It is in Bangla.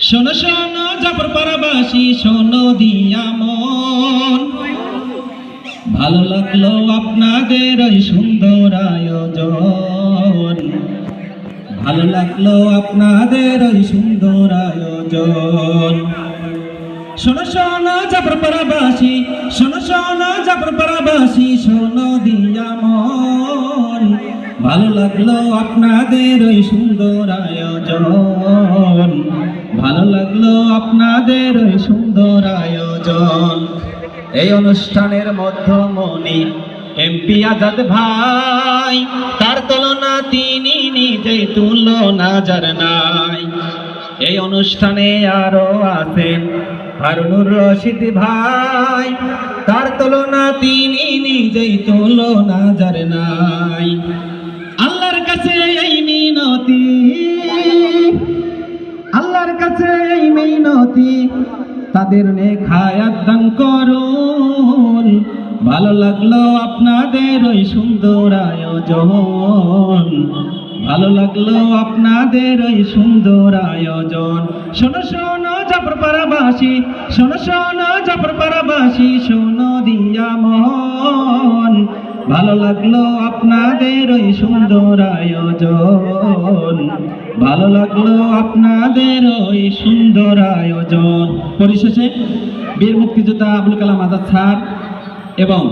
শোনো শোনো, জাফর পারাবাসী শোনো, দিয়া মন। ভালো লাগল আপনাদের ওই সুন্দর আয়োজন। ভালো লাগল আপনাদের ওই সুন্দর আয়োজন। শোনো শোনো, জাফর পারাবাসী শোনো শোনো, জাফর পারাবাসী শোনো, দিয়া মন। ভালো লাগল আপনাদের ওই সুন্দর আয়োজন। আপনাদের সুন্দর আয়োজন। এই অনুষ্ঠানের মধ্যমণি এমপি আজাদ ভাই, তার তুলনা তিনি নিজেই তুলনা যার নাই। এই অনুষ্ঠানে আরও আছেন হারুনুর রশিদ ভাই, তার তুলনা তিনি নিজেই তুলনা যার নাই। কাছে এই মিনতি। তাদের নেখায়াত দান করুন। ভালো লাগল আপনাদের ওই সুন্দর আয়োজন। ভালো লাগল আপনাদের ওই সুন্দর আয়োজন। শোনো শোনো জাফর পারাবাসী শোনো শোনো জাফর পারাবাসী শোনো, দিয়া মন ভালো লাগল আপনাদের ওই সুন্দর আয়োজন। ভালো লাগল আপনাদের ওই সুন্দর আয়োজন। পরিশেষে বীর মুক্তিযোদ্ধা আবুল কালাম আজাদ স্যার এবং